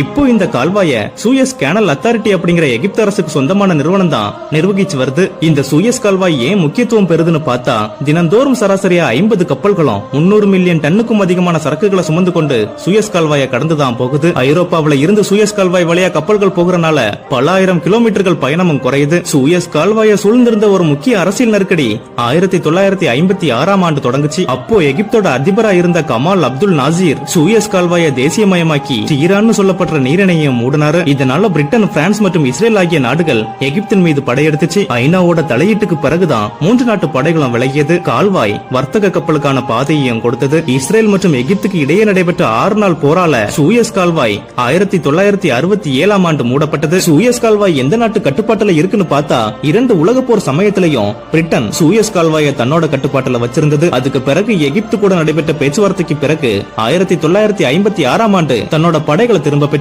இப்போ இந்த கால்வாய Suez canal authority அப்படிங்கிற எகிப்து அரசுக்கு சொந்தமான நிறுவனம் தான் நிர்வகிச்சு வருது. இந்த சூயஸ் கால்வாய் ஏன் முக்கியத்துவம் பெறுதுன்னு பார்த்தா தினந்தோறும் சராசரியா ஐம்பது கப்பல்களும் முன்னூறு மில்லியன் டன்னுக்கும் அதிகமான சரக்குகளை சுமந்து கொண்டு சூயஸ் கால்வாயை கடந்துதான் போகுது. ஐரோப்பாவுல இருந்து சூயஸ் கால்வாய் வழியா கப்பல்கள் போகிறனால பல ஆயிரம் கிலோமீட்டர்கள் பயணமும் குறையுது. சூயஸ் கால்வாயை சூழ்ந்திருந்த ஒரு முக்கிய அரசியல் நெருக்கடி ஆயிரத்தி தொள்ளாயிரத்தி ஐம்பத்தி ஆறாம் ஆண்டு தொடங்குச்சு. அப்போ எகிப்தோட அதிபரா இருந்த கமால் அப்துல் நாசீர் சூயஸ் கால்வாயை தேசியமயமாக்கி ஈரான்னு சொல்லப்படுற நீரிணையும் மூடினாரு. இதனால பிரிட்டன் பிரான்ஸ் மற்றும் இஸ்ரேல் ஆகிய நாடுகள் எகிப்தின் மீது படையெடுத்துச்சு. ஐநாவோட தலையீட்டுக்கு பிறகுதான் மூன்று நாட்டு படைகளும் விலகியது. கால்வாய் வர்த்தக கப்பலுக்கான பாதையையும் கொடுத்தது. இஸ்ரேல் மற்றும் எகிப்துக்கு இடையே நடைபெற்ற ஆறு நாள் போரால சூயஸ் கால்வாய் ஆயிரத்தி தொள்ளாயிரத்தி அறுபத்தி ஏழாம் ஆண்டு மூடப்பட்டது. சூயஸ் கால்வாய் எந்த நாட்டு கட்டுப்பாட்டுல இருக்குன்னு பார்த்தா இரண்டு உலக போர் சமயத்திலையும் பிரிட்டன் சூயஸ் கால்வாயை தன்னோட கட்டுப்பாட்டுல வச்சிருந்தது. அதுக்கு பிறகு எகிப்து கூட நடைபெற்ற பேச்சுவார்த்தைக்கு பிறகு ஆயிரத்தி தொள்ளாயிரத்தி ஐம்பத்தி ஆறாம் ஆண்டு தன்னோட படைகளை திரும்ப பெற்று